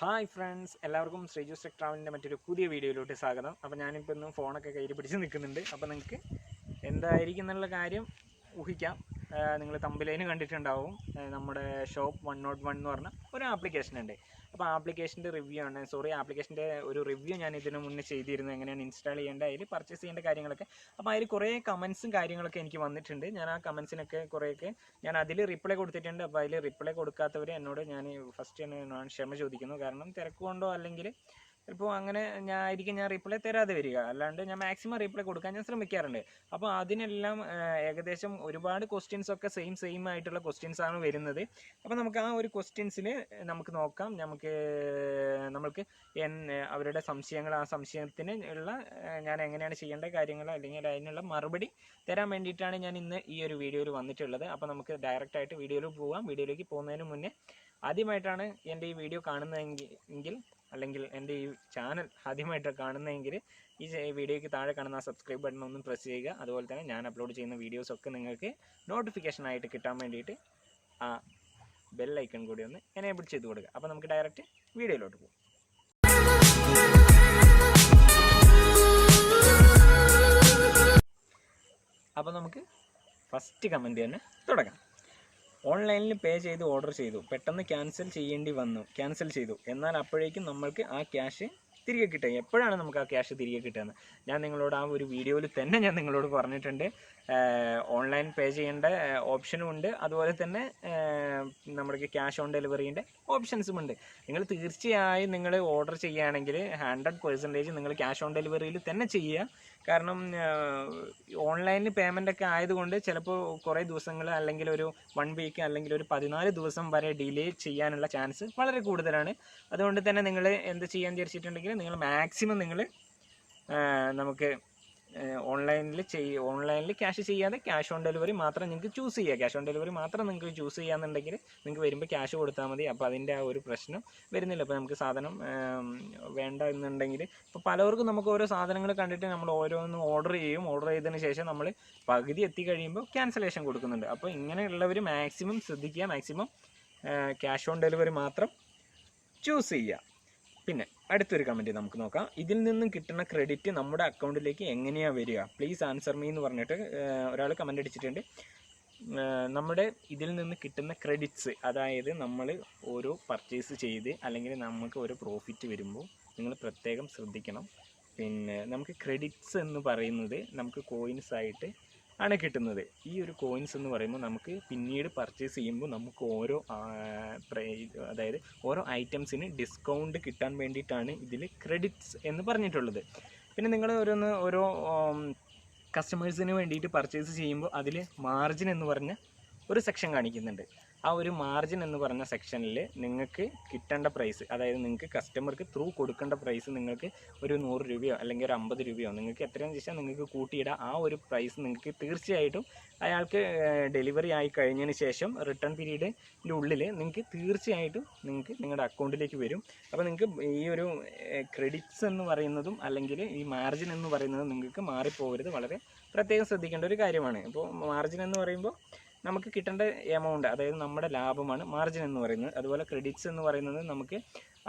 Hi friends എല്ലാവർക്കും ശ്രീജോസ് tech ട്രാവലിന്റെ മറ്റൊരു പുതിയ വീഡിയോയിലോട്ട് സ്വാഗതം. അപ്പോൾ ഞാനിപ്പോൾ ഇന്ന് ഫോണൊക്കെ കയ്യിൽ പിടിച്ച് നിൽക്കുന്നുണ്ട്. അപ്പോൾ നിങ്ങൾക്ക് എന്തായിരിക്കും എന്നുള്ള കാര്യം ഊഹിക്കാം. നിങ്ങൾ തമ്പിലേന് കണ്ടിട്ടുണ്ടാവും. നമ്മുടെ ഷോപ്പ് വൺ നോട്ട് വൺ എന്ന് പറഞ്ഞ ഒരു ആപ്ലിക്കേഷൻ ഉണ്ട് അപ്പോൾ ആപ്ലിക്കേഷന്റെ റിവ്യൂ ആണ്. സോറി ആപ്ലിക്കേഷന്റെ ഒരു റിവ്യൂ ഞാൻ ഇതിനു മുന്നേ ചെയ്തിരുന്നു. എങ്ങനെയാണ് ഇൻസ്റ്റാൾ ചെയ്യേണ്ടത് അതിൽ പർച്ചേസ് ചെയ്യേണ്ട കാര്യങ്ങളൊക്കെ. അപ്പോൾ അതിൽ കുറേ കമൻസും കാര്യങ്ങളൊക്കെ എനിക്ക് വന്നിട്ടുണ്ട്. ഞാൻ ആ കമൻസിനൊക്കെ കുറേയൊക്കെ ഞാൻ അതിൽ റിപ്ലൈ കൊടുത്തിട്ടുണ്ട്. അപ്പോൾ അതിൽ റിപ്ലൈ കൊടുക്കാത്തവർ എന്നോട് ഞാൻ ഫസ്റ്റ് തന്നെ ക്ഷമ ചോദിക്കുന്നു. കാരണം തിരക്ക് കൊണ്ടോ അല്ലെങ്കിൽ ചിലപ്പോൾ അങ്ങനെ ഞാൻ ആയിരിക്കും ഞാൻ റിപ്ലൈ തരാതെ വരിക. അല്ലാണ്ട് ഞാൻ മാക്സിമം റിപ്ലൈ കൊടുക്കാൻ ഞാൻ ശ്രമിക്കാറുണ്ട്. അപ്പോൾ അതിനെല്ലാം ഏകദേശം ഒരുപാട് ക്വസ്റ്റ്യൻസ് ഒക്കെ സെയിം സെയിം ആയിട്ടുള്ള ക്വസ്റ്റ്യൻസ് ആണ് വരുന്നത്. അപ്പോൾ നമുക്ക് ആ ഒരു ക്വസ്റ്റ്യൻസിൽ നമുക്ക് നോക്കാം. നമുക്ക് നമുക്ക് എൻ അവരുടെ സംശയങ്ങൾ ആ സംശയത്തിന് ഉള്ള ഞാൻ എങ്ങനെയാണ് ചെയ്യേണ്ട കാര്യങ്ങൾ അല്ലെങ്കിൽ അതിനുള്ള മറുപടി തരാൻ വേണ്ടിയിട്ടാണ് ഞാൻ ഇന്ന് ഈ ഒരു വീഡിയോയിൽ വന്നിട്ടുള്ളത്. അപ്പോൾ നമുക്ക് ഡയറക്റ്റ് ആയിട്ട് വീഡിയോയിൽ പോവാം. വീഡിയോയിലേക്ക് പോകുന്നതിന് മുന്നേ ആദ്യമായിട്ടാണ് എന്റെ ഈ വീഡിയോ കാണുന്നതെങ്കിൽ അല്ലെങ്കിൽ എന്റെ ഈ ചാനൽ ആദ്യമായിട്ട് കാണുന്നതെങ്കിൽ ഈ വീഡിയോയ്ക്ക് താഴെ കാണുന്ന സബ്സ്ക്രൈബ് ബട്ടൺ ഒന്ന് പ്രസ് ചെയ്യുക. അതുപോലെ തന്നെ ഞാൻ അപ്ലോഡ് ചെയ്യുന്ന വീഡിയോസൊക്കെ നിങ്ങൾക്ക് നോട്ടിഫിക്കേഷൻ ആയിട്ട് കിട്ടാൻ വേണ്ടിയിട്ട് ആ ബെൽ ഐക്കൺ കൂടി ഒന്ന് എനേബിൾ ചെയ്ത് കൊടുക്കുക. അപ്പോൾ നമുക്ക് ഡയറക്റ്റ് വീഡിയോയിലോട്ട് പോകും അപ്പോൾ നമുക്ക് ഫസ്റ്റ് കമന്റ് തന്നെ തുടങ്ങാം. ഓൺലൈനിൽ പേ ചെയ്ത് ഓർഡർ ചെയ്തു. പെട്ടെന്ന് ക്യാൻസൽ ചെയ്യേണ്ടി വന്നു. ക്യാൻസൽ ചെയ്തു. എന്നാൽ അപ്പോഴേക്കും നമ്മൾക്ക് ആ ക്യാഷ് തിരികെ കിട്ടുക എപ്പോഴാണ് നമുക്ക് ആ ക്യാഷ് തിരികെ കിട്ടുന്നത്? ഞാൻ നിങ്ങളോട് ആ ഒരു വീഡിയോയിൽ തന്നെ ഞാൻ നിങ്ങളോട് പറഞ്ഞിട്ടുണ്ട്. ഓൺലൈൻ പേ ചെയ്യേണ്ട ഓപ്ഷനും ഉണ്ട്. അതുപോലെ തന്നെ നമ്മുടെ ക്യാഷ് ഓൺ ഡെലിവറീന്റെ ഓപ്ഷൻസും ഉണ്ട്. നിങ്ങൾ തീർച്ചയായും നിങ്ങൾ ഓർഡർ ചെയ്യുകയാണെങ്കിൽ ഹൺഡ്രഡ് പെർസെന്റേജ് നിങ്ങൾ ക്യാഷ് ഓൺ ഡെലിവറിയിൽ തന്നെ ചെയ്യുക. കാരണം ഓൺലൈനിൽ പേയ്മെന്റ് ഒക്കെ ആയതുകൊണ്ട് ചിലപ്പോൾ കുറേ ദിവസങ്ങൾ അല്ലെങ്കിൽ ഒരു വൺ വീക്ക് അല്ലെങ്കിൽ ഒരു പതിനാല് ദിവസം വരെ ഡിലേ ചെയ്യാനുള്ള ചാൻസ് വളരെ കൂടുതലാണ്. അതുകൊണ്ട് തന്നെ നിങ്ങൾ എന്ത് ചെയ്യാൻ വിചാരിച്ചിട്ടുണ്ടെങ്കിൽ നിങ്ങൾ മാക്സിമം നിങ്ങൾ നമുക്ക് ഓൺലൈനിൽ ചെയ്യ ഓൺലൈനിൽ ക്യാഷ് ചെയ്യാതെ ക്യാഷ് ഓൺ ഡെലിവറി മാത്രം നിങ്ങൾക്ക് ചൂസ് ചെയ്യുക ക്യാഷ് ഓൺ ഡെലിവറി മാത്രം നിങ്ങൾക്ക് ചൂസ് ചെയ്യാന്നുണ്ടെങ്കിൽ നിങ്ങൾക്ക് വരുമ്പോൾ ക്യാഷ് കൊടുത്താൽ മതി. അപ്പോൾ അതിന്റെ ആ ഒരു പ്രശ്നം വരുന്നില്ല. അപ്പോൾ നമുക്ക് സാധനം വേണ്ട എന്നുണ്ടെങ്കിൽ ഇപ്പോൾ പലവർക്കും നമുക്ക് ഓരോ സാധനങ്ങൾ കണ്ടിട്ട് നമ്മൾ ഓരോന്ന് ഓർഡർ ചെയ്യും. ഓർഡർ ചെയ്തതിന് ശേഷം നമ്മൾ പകുതി എത്തിക്കഴിയുമ്പോൾ ക്യാൻസലേഷൻ കൊടുക്കുന്നുണ്ട്. അപ്പോൾ ഇങ്ങനെയുള്ളവർ മാക്സിമം ശ്രദ്ധിക്കുക. മാക്സിമം ക്യാഷ് ഓൺ ഡെലിവറി മാത്രം ചൂസ് ചെയ്യുക പിന്നെ അടുത്തൊരു കമന്റ് നമുക്ക് നോക്കാം. ഇതിൽ നിന്നും കിട്ടുന്ന ക്രെഡിറ്റ് നമ്മുടെ അക്കൗണ്ടിലേക്ക് എങ്ങനെയാണ് വരിക? പ്ലീസ് ആൻസർ മീ എന്ന് പറഞ്ഞിട്ട് ഒരാൾ കമന്റ് അടിച്ചിട്ടുണ്ട്. നമ്മുടെ ഇതിൽ നിന്ന് കിട്ടുന്ന ക്രെഡിറ്റ്സ് അതായത് നമ്മൾ ഓരോ പർച്ചേസ് ചെയ്ത് അല്ലെങ്കിൽ നമുക്ക് ഓരോ പ്രോഫിറ്റ് വരുമ്പോൾ നിങ്ങൾ പ്രത്യേകം ശ്രദ്ധിക്കണം. പിന്നെ നമുക്ക് ക്രെഡിറ്റ്സ് എന്ന് പറയുന്നത് നമുക്ക് കോയിൻസ് ആയിട്ട് ആണ് കിട്ടുന്നത്. ഈ ഒരു കോയിൻസ് എന്ന് പറയുമ്പോൾ നമുക്ക് പിന്നീട് പർച്ചേസ് ചെയ്യുമ്പോൾ നമുക്ക് ഓരോ അതായത് ഓരോ ഐറ്റംസിന് ഡിസ്കൗണ്ട് കിട്ടാൻ വേണ്ടിയിട്ടാണ് ഇതിൽ ക്രെഡിറ്റ്സ് എന്ന് പറഞ്ഞിട്ടുള്ളത്. പിന്നെ നിങ്ങൾ ഓരോന്ന് ഓരോ കസ്റ്റമേഴ്സിന് വേണ്ടിയിട്ട് പർച്ചേസ് ചെയ്യുമ്പോൾ അതിൽ മാർജിൻ എന്ന് പറഞ്ഞ ഒരു സെക്ഷൻ കാണിക്കുന്നുണ്ട്. ആ ഒരു മാർജിൻ എന്ന് പറഞ്ഞ സെക്ഷനിൽ നിങ്ങൾക്ക് കിട്ടേണ്ട പ്രൈസ് അതായത് നിങ്ങൾക്ക് കസ്റ്റമർക്ക് ത്രൂ കൊടുക്കേണ്ട പ്രൈസ് നിങ്ങൾക്ക് ഒരു നൂറ് രൂപയോ അല്ലെങ്കിൽ ഒരു അമ്പത് രൂപയോ നിങ്ങൾക്ക് എത്രയാണെന്ന് വെച്ചാൽ നിങ്ങൾക്ക് കൂട്ടിയിടാം. ആ ഒരു പ്രൈസ് നിങ്ങൾക്ക് തീർച്ചയായിട്ടും അയാൾക്ക് ഡെലിവറി ആയി കഴിഞ്ഞതിന് ശേഷം റിട്ടേൺ പീരീഡിന്റെ ഉള്ളിൽ നിങ്ങൾക്ക് തീർച്ചയായിട്ടും നിങ്ങൾക്ക് നിങ്ങളുടെ അക്കൗണ്ടിലേക്ക് വരും. അപ്പോൾ നിങ്ങൾക്ക് ഈ ഒരു ക്രെഡിറ്റ്സ് എന്ന് പറയുന്നതും അല്ലെങ്കിൽ ഈ മാർജിൻ എന്ന് പറയുന്നതും നിങ്ങൾക്ക് മാറിപ്പോകരുത്. വളരെ പ്രത്യേകം ശ്രദ്ധിക്കേണ്ട ഒരു കാര്യമാണ്. അപ്പോൾ മാർജിൻ എന്ന് പറയുമ്പോൾ നമുക്ക് കിട്ടേണ്ട എമൗണ്ട് അതായത് നമ്മുടെ ലാഭമാണ് മാർജിൻ എന്ന് പറയുന്നത്. അതുപോലെ ക്രെഡിറ്റ്സ് എന്ന് പറയുന്നത് നമുക്ക്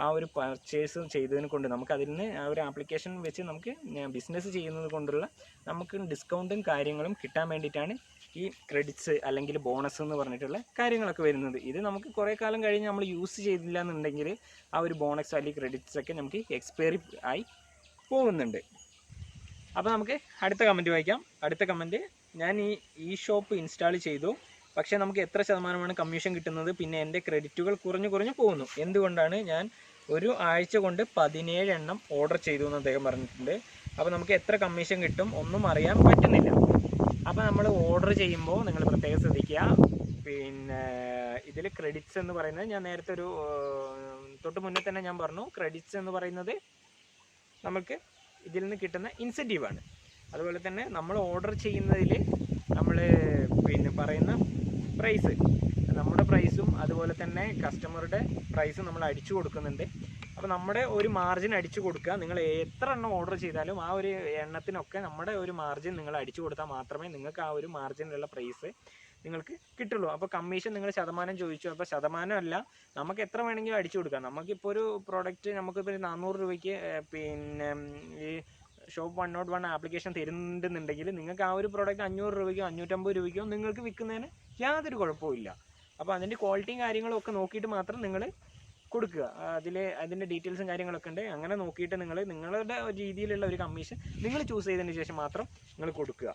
ആ ഒരു പർച്ചേസ് ചെയ്തതിന് കൊണ്ട് നമുക്ക് അതിൽ നിന്ന് ആ ഒരു ആപ്ലിക്കേഷൻ വെച്ച് നമുക്ക് ബിസിനസ് ചെയ്യുന്നത് കൊണ്ടുള്ള നമുക്ക് ഡിസ്കൗണ്ടും കാര്യങ്ങളും കിട്ടാൻ വേണ്ടിയിട്ടാണ് ഈ ക്രെഡിറ്റ്സ് അല്ലെങ്കിൽ ബോണസ് എന്ന് പറഞ്ഞിട്ടുള്ള കാര്യങ്ങളൊക്കെ വരുന്നത്. ഇത് നമുക്ക് കുറേ കാലം കഴിഞ്ഞ് നമ്മൾ യൂസ് ചെയ്തില്ല എന്നുണ്ടെങ്കിൽ ആ ഒരു ബോണസ് അല്ലെങ്കിൽ ക്രെഡിറ്റ്സ് ഒക്കെ നമുക്ക് എക്സ്പയറി ആയി പോകുന്നുണ്ട്. അപ്പോൾ നമുക്ക് അടുത്ത കമന്റ് വായിക്കാം. അടുത്ത കമന്റ് ഞാൻ ഈ ഈ ഷോപ്പ് ഇൻസ്റ്റാൾ ചെയ്തു. പക്ഷേ നമുക്ക് എത്ര ശതമാനമാണ് കമ്മീഷൻ കിട്ടുന്നത്? പിന്നെ എന്റെ ക്രെഡിറ്റുകൾ കുറഞ്ഞു കുറഞ്ഞു പോകുന്നു. എന്തുകൊണ്ടാണ് ഞാൻ ഒരു ആഴ്ച കൊണ്ട് പതിനേഴ് എണ്ണം ഓർഡർ ചെയ്തു എന്ന് അദ്ദേഹം പറഞ്ഞിട്ടുണ്ട്. അപ്പോൾ നമുക്ക് എത്ര കമ്മീഷൻ കിട്ടും ഒന്നും അറിയാൻ പറ്റുന്നില്ല. അപ്പോൾ നമ്മൾ ഓർഡർ ചെയ്യുമ്പോൾ നിങ്ങൾ പ്രത്യേകം ശ്രദ്ധിക്കുക. പിന്നെ ഇതിൽ ക്രെഡിറ്റ്സ് എന്ന് പറയുന്നത് ഞാൻ നേരത്തെ ഒരു തൊട്ട് മുന്നേ തന്നെ ഞാൻ പറഞ്ഞു. ക്രെഡിറ്റ്സ് എന്ന് പറയുന്നത് നമുക്ക് ഇതിൽ നിന്ന് കിട്ടുന്ന ഇൻസെന്റീവാണ് അതുപോലെ തന്നെ നമ്മൾ ഓർഡർ ചെയ്യുന്നതിൽ നമ്മൾ പിന്നെ പറയുന്ന പ്രൈസ് നമ്മുടെ പ്രൈസും അതുപോലെ തന്നെ കസ്റ്റമറുടെ പ്രൈസും നമ്മൾ അടിച്ചു കൊടുക്കുന്നുണ്ട്. അപ്പോൾ നമ്മുടെ ഒരു മാർജിൻ അടിച്ചു കൊടുക്കുക. നിങ്ങൾ എത്ര എണ്ണം ഓർഡർ ചെയ്താലും ആ ഒരു എണ്ണത്തിനൊക്കെ നമ്മുടെ ഒരു മാർജിൻ നിങ്ങൾ അടിച്ചു കൊടുത്താൽ മാത്രമേ നിങ്ങൾക്ക് ആ ഒരു മാർജിനിലുള്ള പ്രൈസ് നിങ്ങൾക്ക് കിട്ടുള്ളൂ. അപ്പോൾ കമ്മീഷൻ നിങ്ങൾ ശതമാനം ചോദിച്ചു. അപ്പോൾ ശതമാനം അല്ല നമുക്ക് എത്ര വേണമെങ്കിലും അടിച്ചു കൊടുക്കാം. നമുക്കിപ്പോൾ ഒരു പ്രോഡക്റ്റ് നമുക്കിപ്പോൾ ഒരു നാനൂറ് രൂപയ്ക്ക് പിന്നെ ഈ shop one not one application തരുന്നുണ്ടെന്നുണ്ടെങ്കിൽ നിങ്ങൾക്ക് ആ ഒരു പ്രോഡക്റ്റ് അഞ്ഞൂറ് രൂപയ്ക്കോ അഞ്ഞൂറ്റമ്പത് രൂപയ്ക്കോ നിങ്ങൾക്ക് വിൽക്കുന്നതിന് യാതൊരു കുഴപ്പമില്ല അപ്പോൾ അതിന്റെ ക്വാളിറ്റിയും കാര്യങ്ങളും ഒക്കെ നോക്കിയിട്ട് മാത്രം നിങ്ങൾ കൊടുക്കുക. അതിൽ അതിന്റെ ഡീറ്റെയിൽസും കാര്യങ്ങളൊക്കെ ഉണ്ട്. അങ്ങനെ നോക്കിയിട്ട് നിങ്ങൾ നിങ്ങളുടെ രീതിയിലുള്ള ഒരു കമ്മീഷൻ നിങ്ങൾ ചൂസ് ചെയ്തതിന് ശേഷം മാത്രം നിങ്ങൾ കൊടുക്കുക.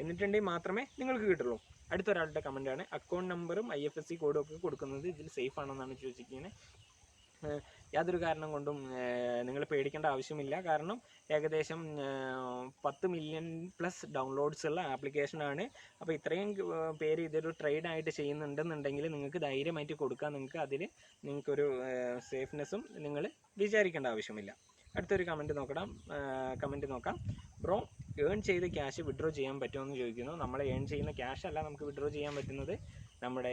എന്നിട്ടുണ്ടെങ്കിൽ മാത്രമേ നിങ്ങൾക്ക് കിട്ടുള്ളൂ. അടുത്ത ഒരാളുടെ കമന്റ് ആണ്. അക്കൗണ്ട് നമ്പറും ഐ എഫ് എസ് സി കോഡും ഒക്കെ കൊടുക്കുന്നത് ഇതിൽ സേഫ് ആണെന്നാണ് ചോദിച്ചിരിക്കുന്നത്. യാതൊരു കാരണം കൊണ്ടും നിങ്ങൾ പേടിക്കേണ്ട ആവശ്യമില്ല. കാരണം ഏകദേശം പത്ത് മില്യൺ പ്ലസ് ഡൗൺലോഡ്സ് ഉള്ള ആപ്ലിക്കേഷനാണ് അപ്പോൾ ഇത്രയും പേര് ഇതൊരു ട്രേഡ് ആയിട്ട് ചെയ്യുന്നുണ്ടെന്നുണ്ടെങ്കിൽ നിങ്ങൾക്ക് ധൈര്യമായിട്ട് കൊടുക്കാം നിങ്ങൾക്ക് അതിൽ നിങ്ങൾക്കൊരു സേഫ്നെസ്സും നിങ്ങൾ വിചാരിക്കേണ്ട ആവശ്യമില്ല. അടുത്തൊരു കമന്റ് നോക്കണം. കമന്റ് നോക്കാം. ബ്രോ ഏൺ ചെയ്ത് ക്യാഷ് വിഡ്രോ ചെയ്യാൻ പറ്റുമോ? എന്ന് ചോദിക്കുന്നു. നമ്മൾ ഏൺ ചെയ്യുന്ന ക്യാഷ് അല്ല നമുക്ക് വിഡ്രോ ചെയ്യാൻ പറ്റുന്നത്. നമ്മുടെ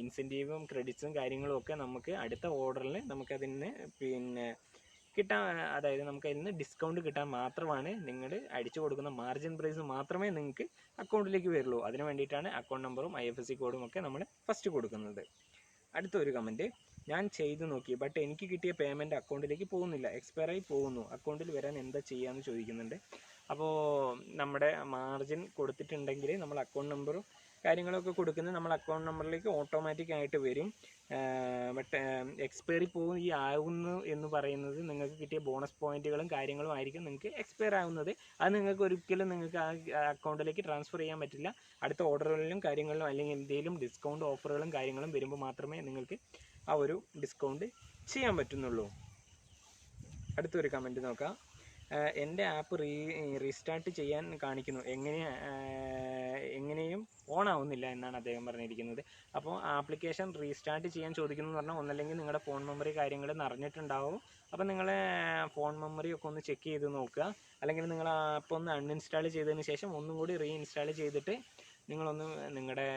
ഇൻസെന്റീവും ക്രെഡിറ്റ്സും കാര്യങ്ങളും ഒക്കെ നമുക്ക് അടുത്ത ഓർഡറിൽ നമുക്കതിൽ നിന്ന് പിന്നെ കിട്ടാൻ അതായത് നമുക്ക് അതിൽ നിന്ന് ഡിസ്കൗണ്ട് കിട്ടാൻ മാത്രമാണ് നിങ്ങൾ അടിച്ചു കൊടുക്കുന്ന മാർജിൻ പ്രൈസ് മാത്രമേ നിങ്ങൾക്ക് അക്കൗണ്ടിലേക്ക് വരുള്ളൂ. അതിന് വേണ്ടിയിട്ടാണ് അക്കൗണ്ട് നമ്പറും ഐ എഫ് എസ് സി കോഡും ഒക്കെ നമ്മൾ ഫസ്റ്റ് കൊടുക്കുന്നത്. അടുത്ത ഒരു കമന്റ് ഞാൻ ചെയ്തു നോക്കി ബട്ട് എനിക്ക് കിട്ടിയ പേയ്മെന്റ് അക്കൗണ്ടിലേക്ക് പോകുന്നില്ല. എക്സ്പയറായി പോകുന്നു. അക്കൗണ്ടിൽ വരാൻ എന്താ ചെയ്യാന്ന് ചോദിക്കുന്നുണ്ട്. അപ്പോൾ നമ്മുടെ മാർജിൻ കൊടുത്തിട്ടുണ്ടെങ്കിൽ നമ്മൾ അക്കൗണ്ട് നമ്പറും കാര്യങ്ങളൊക്കെ കൊടുക്കുന്നത് നമ്മൾ അക്കൗണ്ട് നമ്പറിലേക്ക് ഓട്ടോമാറ്റിക് ആയിട്ട് വരും. ബട്ട് എക്സ്പയറി പോകും ഈ ആകുന്നു എന്ന് പറയുന്നത് നിങ്ങൾക്ക് കിട്ടിയ ബോണസ് പോയിന്റുകളും കാര്യങ്ങളും ആയിരിക്കും നിങ്ങൾക്ക് എക്സ്പയർ ആവുന്നത്. അത് നിങ്ങൾക്ക് ഒരിക്കലും നിങ്ങൾക്ക് ആ അക്കൗണ്ടിലേക്ക് ട്രാൻസ്ഫർ ചെയ്യാൻ പറ്റില്ല. അടുത്ത ഓർഡറുകളിലും കാര്യങ്ങളിലും അല്ലെങ്കിൽ എന്തെങ്കിലും ഡിസ്കൗണ്ട് ഓഫറുകളും കാര്യങ്ങളും വരുമ്പോൾ മാത്രമേ നിങ്ങൾക്ക് ആ ഒരു ഡിസ്കൗണ്ട് ചെയ്യാൻ പറ്റുന്നുള്ളൂ. അടുത്തൊരു കമന്റ് നോക്കാം. എന്റെ ആപ്പ് റീ റീസ്റ്റാർട്ട് ചെയ്യാൻ കാണിക്കുന്നു. എങ്ങനെ എങ്ങനെയും ഓൺ ആവുന്നില്ല എന്നാണ് അദ്ദേഹം പറഞ്ഞിരിക്കുന്നത്. അപ്പോൾ ആപ്ലിക്കേഷൻ റീസ്റ്റാർട്ട് ചെയ്യാൻ ചോദിക്കുന്നു എന്ന് പറഞ്ഞാൽ ഒന്നല്ലെങ്കിൽ നിങ്ങളുടെ ഫോൺ മെമ്മറി കാര്യങ്ങൾ നിറഞ്ഞിട്ടുണ്ടാവും. അപ്പോൾ നിങ്ങളെ ഫോൺ മെമ്മറി ഒക്കെ ഒന്ന് ചെക്ക് ചെയ്ത് നോക്കുക. അല്ലെങ്കിൽ നിങ്ങൾ ആപ്പ് ഒന്ന് അൺഇൻസ്റ്റാൾ ചെയ്തതിന് ശേഷം ഒന്നും കൂടി റീഇൻസ്റ്റാൾ ചെയ്തിട്ട് നിങ്ങളൊന്ന് നിങ്ങളുടെ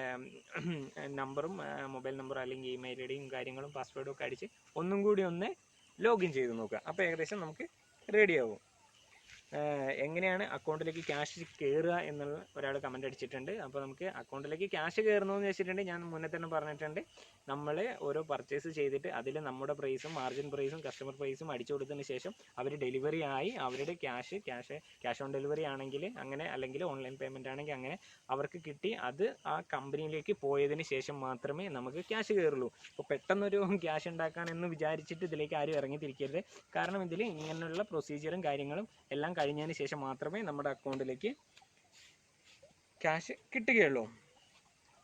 നമ്പറും മൊബൈൽ നമ്പറും അല്ലെങ്കിൽ ഇമെയിൽ ഐ ഡിയും കാര്യങ്ങളും പാസ്വേഡും ഒക്കെ അടിച്ച് ഒന്നും കൂടി ഒന്ന് ലോഗിൻ ചെയ്ത് നോക്കുക. അപ്പോൾ ഏകദേശം നമുക്ക് റെഡിയാവും എങ്ങനെയാണ് അക്കൗണ്ടിലേക്ക് ക്യാഷ് കയറുക എന്നുള്ള ഒരാൾ കമന്റ് അടിച്ചിട്ടുണ്ട്. അപ്പോൾ നമുക്ക് അക്കൗണ്ടിലേക്ക് ക്യാഷ് കയറുന്നതെന്ന് വെച്ചിട്ടുണ്ടെങ്കിൽ ഞാൻ മുന്നേ തന്നെ പറഞ്ഞിട്ടുണ്ട്. നമ്മൾ ഓരോ പർച്ചേസ് ചെയ്തിട്ട് അതിൽ നമ്മുടെ പ്രൈസും മാർജിൻ പ്രൈസും കസ്റ്റമർ പ്രൈസും അടിച്ചു കൊടുത്തതിന് ശേഷം അവർ ഡെലിവറി ആയി അവരുടെ cash cash cash on delivery ആണെങ്കിൽ അങ്ങനെ അല്ലെങ്കിൽ ഓൺലൈൻ പേയ്മെന്റ് ആണെങ്കിൽ അങ്ങനെ അവർക്ക് കിട്ടി. അത് ആ കമ്പനിയിലേക്ക് പോയതിന് ശേഷം മാത്രമേ നമുക്ക് ക്യാഷ് കയറുള്ളൂ അപ്പോൾ പെട്ടെന്നൊരു ക്യാഷ് ഉണ്ടാക്കാൻ എന്ന് വിചാരിച്ചിട്ട് ഇതിലേക്ക് ആരും ഇറങ്ങിത്തിരിക്കരുത്. കാരണം ഇതിൽ ഇങ്ങനെയുള്ള പ്രൊസീജിയറും കാര്യങ്ങളും എല്ലാം കഴിഞ്ഞതിന് ശേഷം മാത്രമേ നമ്മുടെ അക്കൗണ്ടിലേക്ക് ക്യാഷ് കിട്ടുകയുള്ളൂ.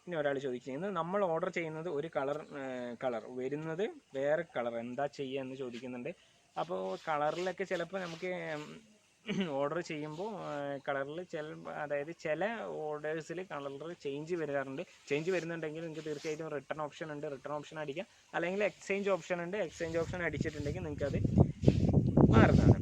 ഇനി ഒരാൾ ചോദിക്കുന്നത് നമ്മൾ ഓർഡർ ചെയ്യുന്നത് ഒരു കളർ കളർ വരുന്നത് വേറെ കളർ എന്താ ചെയ്യുക എന്ന് ചോദിക്കുന്നുണ്ട്. അപ്പോൾ കളറിലൊക്കെ ചിലപ്പോൾ നമുക്ക് ഓർഡർ ചെയ്യുമ്പോൾ കളറിൽ ചില അതായത് ചില ഓർഡേഴ്സിൽ കളർ ചേഞ്ച് വരാറുണ്ട്. ചേഞ്ച് വരുന്നുണ്ടെങ്കിൽ നിങ്ങൾക്ക് തീർച്ചയായിട്ടും റിട്ടേൺ ഓപ്ഷൻ ഉണ്ട്. റിട്ടേൺ ഓപ്ഷൻ അടിക്കാം. അല്ലെങ്കിൽ എക്സ്ചേഞ്ച് ഓപ്ഷൻ ഉണ്ട്. എക്സ്ചേഞ്ച് ഓപ്ഷൻ അടിച്ചിട്ടുണ്ടെങ്കിൽ നിങ്ങൾക്ക് അത് മാറുന്നതാണ്.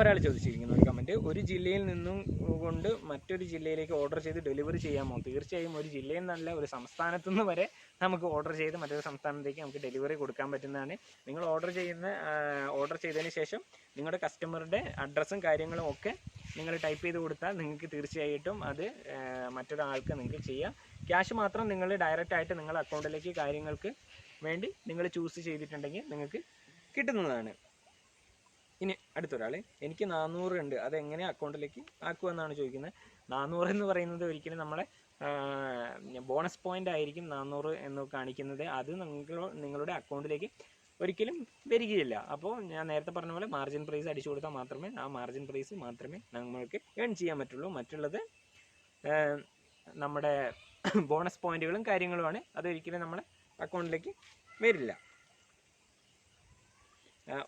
ഒരാൾ ചോദിച്ചിരിക്കുന്നു ഒരു കമന്റ് ഒരു ജില്ലയിൽ നിന്നും കൊണ്ട് മറ്റൊരു ജില്ലയിലേക്ക് ഓർഡർ ചെയ്ത് ഡെലിവറി ചെയ്യാമോ? തീർച്ചയായും ഒരു ജില്ലയിൽ നിന്നല്ല ഒരു സംസ്ഥാനത്തു നിന്ന് വരെ നമുക്ക് ഓർഡർ ചെയ്ത് മറ്റൊരു സംസ്ഥാനത്തേക്ക് നമുക്ക് ഡെലിവറി കൊടുക്കാൻ പറ്റുന്നതാണ്. നിങ്ങൾ ഓർഡർ ചെയ്യുന്ന ഓർഡർ ചെയ്തതിന് ശേഷം നിങ്ങളുടെ കസ്റ്റമറുടെ അഡ്രസ്സും കാര്യങ്ങളും ഒക്കെ നിങ്ങൾ ടൈപ്പ് ചെയ്ത് കൊടുത്താൽ നിങ്ങൾക്ക് തീർച്ചയായിട്ടും അത് മറ്റൊരാൾക്ക് നിങ്ങൾക്ക് ചെയ്യാം. ക്യാഷ് മാത്രം നിങ്ങൾ ഡയറക്റ്റ് ആയിട്ട് നിങ്ങളുടെ അക്കൗണ്ടിലേക്ക് കാര്യങ്ങൾക്ക് വേണ്ടി നിങ്ങൾ ചൂസ് ചെയ്തിട്ടുണ്ടെങ്കിൽ നിങ്ങൾക്ക് കിട്ടുന്നതാണ്. ഇനി അടുത്തൊരാൾ എനിക്ക് നാനൂറ് ഉണ്ട്. അത് എങ്ങനെ അക്കൗണ്ടിലേക്ക് ആക്കുമെന്നാണ് ചോദിക്കുന്നത്. നാനൂറ് എന്ന് പറയുന്നത് ഒരിക്കലും നമ്മളെ ബോണസ് പോയിന്റ് ആയിരിക്കും നാനൂറ് എന്ന് കാണിക്കുന്നത്. അത് നിങ്ങൾ നിങ്ങളുടെ അക്കൗണ്ടിലേക്ക് ഒരിക്കലും വരികയില്ല. അപ്പോൾ ഞാൻ നേരത്തെ പറഞ്ഞ പോലെ മാർജിൻ പ്രൈസ് അടിച്ചു കൊടുത്താൽ മാത്രമേ ആ മാർജിൻ പ്രൈസ് മാത്രമേ നമ്മൾക്ക് ഏൺ ചെയ്യാൻ പറ്റുള്ളൂ. മറ്റുള്ളത് നമ്മുടെ ബോണസ് പോയിന്റുകളും കാര്യങ്ങളുമാണ്. അതൊരിക്കലും നമ്മുടെ അക്കൗണ്ടിലേക്ക് വരില്ല.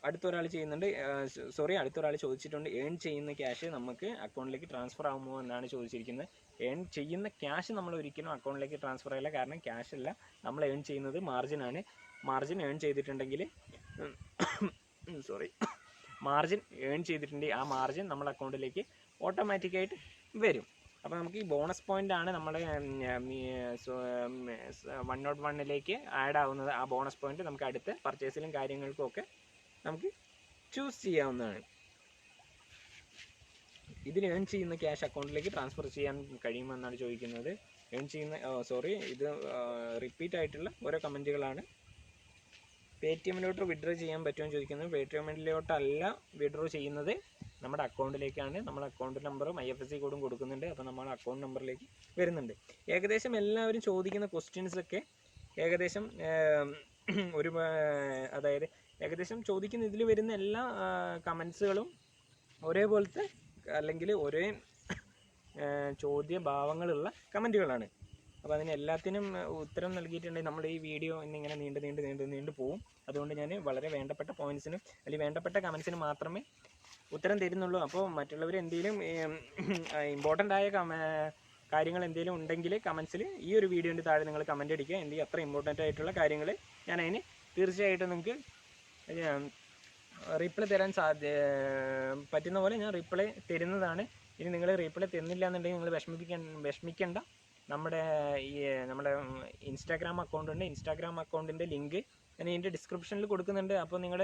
അടുത്തൊരാൾ ചെയ്യുന്നുണ്ട്. സോറി അടുത്തൊരാൾ ചോദിച്ചിട്ടുണ്ട്. ഏൺ ചെയ്യുന്ന ക്യാഷ് നമുക്ക് അക്കൗണ്ടിലേക്ക് ട്രാൻസ്ഫർ ആകുമോ എന്നാണ് ചോദിച്ചിരിക്കുന്നത്. ഏൺ ചെയ്യുന്ന ക്യാഷ് നമ്മൾ ഒരിക്കലും അക്കൗണ്ടിലേക്ക് ട്രാൻസ്ഫർ ചെയ്യില്ല കാരണം ക്യാഷ് അല്ല. നമ്മൾ ഏൺ ചെയ്യുന്നത് മാർജിനാണ് മാർജിൻ ഏൺ ചെയ്തിട്ടുണ്ടെങ്കിൽ സോറി മാർജിൻ ഏൺ ചെയ്തിട്ടുണ്ടെങ്കിൽ ആ മാർജിൻ നമ്മൾ അക്കൗണ്ടിലേക്ക് ഓട്ടോമാറ്റിക്കായിട്ട് വരും. അപ്പോൾ നമുക്ക് ഈ ബോണസ് പോയിന്റ് ആണ് നമ്മുടെ വൺ നോട്ട് വണ്ണിലേക്ക് ആഡ് ആവുന്നത്. ആ ബോണസ് പോയിന്റ് നമുക്ക് അടുത്ത പർച്ചേസിലും കാര്യങ്ങൾക്കും ഒക്കെ നമുക്ക് ചൂസ് ചെയ്യാവുന്നതാണ്. ഇതിന് ഏൺ ചെയ്യുന്ന ക്യാഷ് അക്കൗണ്ടിലേക്ക് ട്രാൻസ്ഫർ ചെയ്യാൻ കഴിയുമെന്നാണ് ചോദിക്കുന്നത്. ഏൺ ചെയ്യുന്ന സോറി ഇത് റിപ്പീറ്റ് ആയിട്ടുള്ള ഓരോ കമന്റുകളാണ് പേ ടി എമ്മിലോട്ട് വിഡ്രോ ചെയ്യാൻ പറ്റുമെന്ന് ചോദിക്കുന്നത്. പേ ടി എമ്മിലോട്ടല്ല വിഡ്രോ ചെയ്യുന്നത്. നമ്മുടെ അക്കൗണ്ടിലേക്കാണ് നമ്മുടെ അക്കൗണ്ട് നമ്പറും ഐ എഫ് എസ് സി കോഡും കൊടുക്കുന്നുണ്ട്. അപ്പോൾ നമ്മുടെ അക്കൗണ്ട് നമ്പറിലേക്ക് വരുന്നുണ്ട്. ഏകദേശം എല്ലാവരും ചോദിക്കുന്ന ക്വസ്റ്റ്യൻസൊക്കെ ഏകദേശം ഒരു അതായത് ഏകദേശം ചോദിക്കുന്ന ഇതിൽ വരുന്ന എല്ലാ കമൻസുകളും ഒരേപോലത്തെ അല്ലെങ്കിൽ ഒരേ ചോദ്യ ഭാവങ്ങളുള്ള കമന്റുകളാണ് അപ്പോൾ അതിന് എല്ലാത്തിനും ഉത്തരം നൽകിയിട്ടുണ്ടെങ്കിൽ നമ്മൾ ഈ വീഡിയോ ഇന്നിങ്ങനെ നീണ്ട് നീണ്ട് നീണ്ട് നീണ്ട് പോവും. അതുകൊണ്ട് ഞാൻ വളരെ വേണ്ടപ്പെട്ട പോയിന്റ്സിനും അല്ലെങ്കിൽ വേണ്ടപ്പെട്ട കമൻസിന് മാത്രമേ ഉത്തരം തരുന്നുള്ളൂ. അപ്പോൾ മറ്റുള്ളവർ എന്തെങ്കിലും ഇമ്പോർട്ടന്റ് ആയ കാര്യങ്ങൾ എന്തെങ്കിലും ഉണ്ടെങ്കിൽ കമൻസിൽ ഈ ഒരു വീഡിയോന്റെ താഴെ നിങ്ങൾ കമന്റ് അടിക്കുക. എന്തെങ്കിലും അത്ര ഇമ്പോർട്ടന്റ് ആയിട്ടുള്ള കാര്യങ്ങൾ ഞാൻ അതിന് തീർച്ചയായിട്ടും നിങ്ങൾക്ക് റീപ്ലൈ തരാൻ സാധ്യ പറ്റുന്ന പോലെ ഞാൻ റീപ്ലൈ തരുന്നതാണ്. ഇനി നിങ്ങൾ റീപ്ലൈ തരുന്നില്ല എന്നുണ്ടെങ്കിൽ നിങ്ങൾ വിഷമിപ്പിക്കാൻ വിഷമിക്കേണ്ട. നമ്മുടെ ഈ നമ്മുടെ ഇൻസ്റ്റാഗ്രാം അക്കൗണ്ട് ഉണ്ട്. ഇൻസ്റ്റാഗ്രാം അക്കൗണ്ടിന്റെ ലിങ്ക് ഞാൻ ഇതിന്റെ ഡിസ്ക്രിപ്ഷനിൽ കൊടുക്കുന്നുണ്ട്. അപ്പോൾ നിങ്ങൾ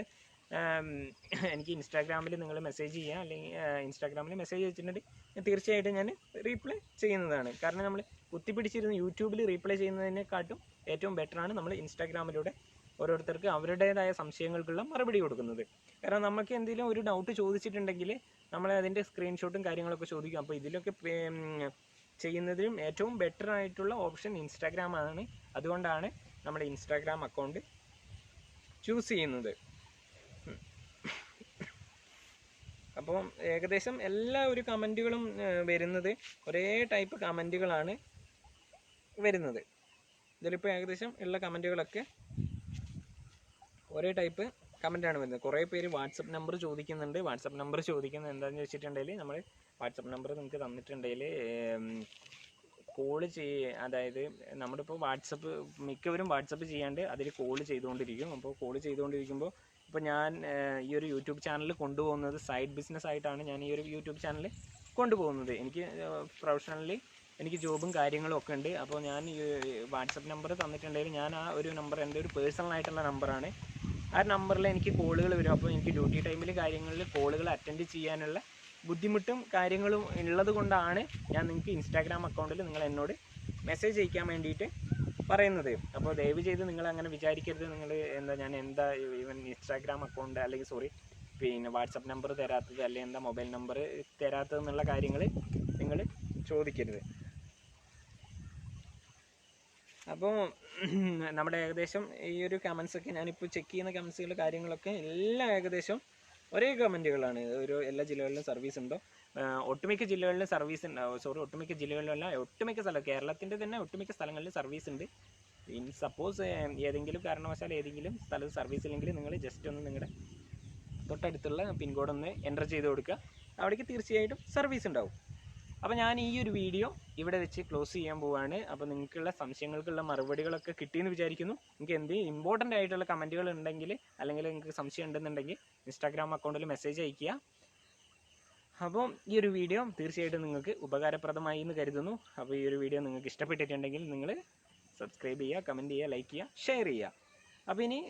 എനിക്ക് ഇൻസ്റ്റാഗ്രാമിൽ നിങ്ങൾ മെസ്സേജ് ചെയ്യുക അല്ലെങ്കിൽ ഇൻസ്റ്റാഗ്രാമിൽ മെസ്സേജ് വെച്ചിട്ടുണ്ടെങ്കിൽ ഞാൻ തീർച്ചയായിട്ടും ഞാൻ റീപ്ലൈ ചെയ്യുന്നതാണ്. കാരണം നമ്മൾ കുത്തിപ്പിടിച്ചിരുന്ന് യൂട്യൂബിൽ റീപ്ലൈ ചെയ്യുന്നതിനെക്കാട്ടും ഏറ്റവും ബെറ്ററാണ് നമ്മൾ ഇൻസ്റ്റാഗ്രാമിലൂടെ ഓരോരുത്തർക്ക് അവരുടേതായ സംശയങ്ങൾക്കുള്ള മറുപടി കൊടുക്കുന്നത്. കാരണം നമുക്ക് എന്തെങ്കിലും ഒരു ഡൗട്ട് ചോദിച്ചിട്ടുണ്ടെങ്കിൽ നമ്മൾ അതിന്റെ സ്ക്രീൻഷോട്ടും കാര്യങ്ങളൊക്കെ ചോദിക്കും. അപ്പോൾ ഇതിലൊക്കെ ചെയ്യുന്നതിലും ഏറ്റവും ബെറ്റർ ആയിട്ടുള്ള ഓപ്ഷൻ ഇൻസ്റ്റാഗ്രാം ആണ്. അതുകൊണ്ടാണ് നമ്മുടെ ഇൻസ്റ്റാഗ്രാം അക്കൗണ്ട് ചൂസ് ചെയ്യുന്നത്. അപ്പോൾ ഏകദേശം എല്ലാ ഒരു കമന്റുകളും വരുന്നത് ഒരേ ടൈപ്പ് കമന്റുകളാണ് വരുന്നത്. ഇതിലിപ്പോൾ ഏകദേശം ഉള്ള കമന്റുകളൊക്കെ ഒരേ ടൈപ്പ് കമന്റാണ് വരുന്നത്. കുറേ പേര് വാട്സപ്പ് നമ്പർ ചോദിക്കുന്നുണ്ട്. വാട്സപ്പ് നമ്പർ ചോദിക്കുന്നത് എന്താണെന്ന് വെച്ചിട്ടുണ്ടെങ്കിൽ നമ്മൾ വാട്സപ്പ് നമ്പർ നിങ്ങൾക്ക് തന്നിട്ടുണ്ടെങ്കിൽ കോൾ ചെയ്യ അതായത് നമ്മളിപ്പോൾ വാട്സപ്പ് മിക്കവരും വാട്സപ്പ് ചെയ്യാണ്ട് അതിൽ കോൾ ചെയ്തുകൊണ്ടിരിക്കും. അപ്പോൾ കോൾ ചെയ്തുകൊണ്ടിരിക്കുമ്പോൾ ഇപ്പോൾ ഞാൻ ഈ ഒരു യൂട്യൂബ് ചാനൽ കൊണ്ടുപോകുന്നത് സൈഡ് ബിസിനസ് ആയിട്ടാണ് ഞാൻ ഈ ഒരു യൂട്യൂബ് ചാനൽ കൊണ്ടുപോകുന്നത്. എനിക്ക് പ്രൊഫഷണലി എനിക്ക് ജോബും കാര്യങ്ങളും ഒക്കെ ഉണ്ട്. അപ്പോൾ ഞാൻ ഈ വാട്സപ്പ് നമ്പർ തന്നിട്ടുണ്ടെങ്കിൽ ഞാൻ ആ ഒരു നമ്പർ എന്റെ ഒരു പേഴ്സണൽ ആയിട്ടുള്ള നമ്പറാണ് ആ നമ്പറിൽ എനിക്ക് കോളുകൾ വരും. അപ്പോൾ എനിക്ക് ഡ്യൂട്ടി ടൈമിൽ കാര്യങ്ങളിൽ കോളുകൾ അറ്റൻഡ് ചെയ്യാനുള്ള ബുദ്ധിമുട്ടും കാര്യങ്ങളും ഉള്ളത് കൊണ്ടാണ് ഞാൻ നിങ്ങൾക്ക് ഇൻസ്റ്റാഗ്രാം അക്കൗണ്ടിൽ നിങ്ങൾ എന്നോട് മെസ്സേജ് അയക്കാൻ വേണ്ടിയിട്ട് പറയുന്നത്. അപ്പോൾ ദയവ് ചെയ്ത് നിങ്ങൾ അങ്ങനെ വിചാരിക്കരുത്. നിങ്ങൾ എന്താ ഞാൻ എന്താ ഈവൻ ഇൻസ്റ്റാഗ്രാം അക്കൗണ്ട് അല്ലെങ്കിൽ സോറി പിന്നെ വാട്സപ്പ് നമ്പർ തരാത്തത് അല്ലെങ്കിൽ എന്താ മൊബൈൽ നമ്പർ തരാത്തത് എന്നുള്ള കാര്യങ്ങൾ നിങ്ങൾ ചോദിക്കരുത്. അപ്പോൾ നമ്മുടെ ഏകദേശം ഈ ഒരു കമൻസൊക്കെ ഞാനിപ്പോൾ ചെക്ക് ചെയ്യുന്ന കമൻസുകൾ കാര്യങ്ങളൊക്കെ എല്ലാം ഏകദേശം ഒരേ കമന്റുകളാണ് ഒരു എല്ലാ ജില്ലകളിലും സർവീസ് ഉണ്ടോ? ഒട്ടുമിക്ക ജില്ലകളിലും സർവീസ് ഉണ്ടാവും സോറി ഒട്ടുമിക്ക ജില്ലകളിലല്ല ഒട്ടുമിക്ക സ്ഥലം കേരളത്തിന്റെ തന്നെ ഒട്ടുമിക്ക സ്ഥലങ്ങളിൽ സർവീസ് ഉണ്ട്. ഇൻ സപ്പോസ് ഏതെങ്കിലും കാരണവശാൽ ഏതെങ്കിലും സ്ഥലത്ത് സർവീസ് ഇല്ലെങ്കിൽ നിങ്ങൾ ജസ്റ്റ് ഒന്ന് നിങ്ങളുടെ തൊട്ടടുത്തുള്ള പിൻകോഡ് ഒന്ന് എന്റർ ചെയ്ത് കൊടുക്കുക. അവിടേക്ക് തീർച്ചയായിട്ടും സർവീസ് ഉണ്ടാവും. അപ്പോൾ ഞാൻ ഈ ഒരു വീഡിയോ ഇവിടെ വെച്ച് ക്ലോസ് ചെയ്യാൻ പോവാണ്. അപ്പോൾ നിങ്ങൾക്കുള്ള സംശയങ്ങൾക്കുള്ള മറുപടികളൊക്കെ കിട്ടിയെന്ന് വിചാരിക്കുന്നു. നിങ്ങൾക്ക് എന്ത് ഇമ്പോർട്ടന്റ് ആയിട്ടുള്ള കമന്റുകൾ ഉണ്ടെങ്കിൽ അല്ലെങ്കിൽ നിങ്ങൾക്ക് സംശയം ഉണ്ടെന്നുണ്ടെങ്കിൽ ഇൻസ്റ്റാഗ്രാം അക്കൗണ്ടിൽ മെസ്സേജ് അയയ്ക്കുക. അപ്പോൾ ഈ ഒരു വീഡിയോ തീർച്ചയായിട്ടും നിങ്ങൾക്ക് ഉപകാരപ്രദമായി എന്ന് കരുതുന്നു. അപ്പോൾ ഈ ഒരു വീഡിയോ നിങ്ങൾക്ക് ഇഷ്ടപ്പെട്ടിട്ടുണ്ടെങ്കിൽ നിങ്ങൾ സബ്സ്ക്രൈബ് ചെയ്യുക കമന്റ് ചെയ്യുക ലൈക്ക് ചെയ്യുക ഷെയർ ചെയ്യുക. അപ്പോൾ ഇനി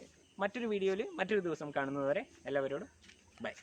മറ്റൊരു വീഡിയോയിൽ മറ്റൊരു ദിവസം കാണുന്നതുവരെ എല്ലാവരോടും ബൈ